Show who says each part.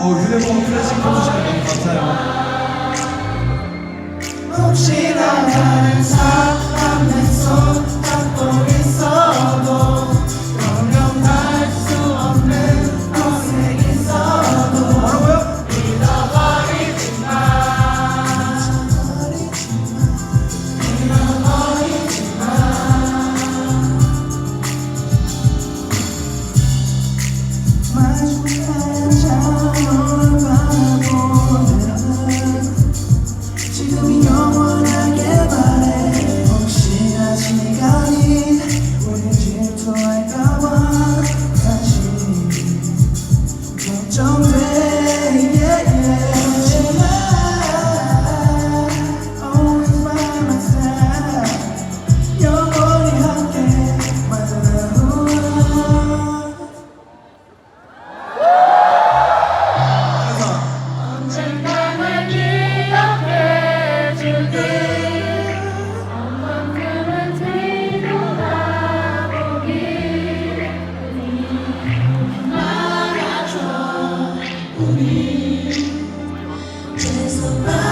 Speaker 1: 어, 휴대폰 클래식 켜주시면 너무 감사해요. somebody.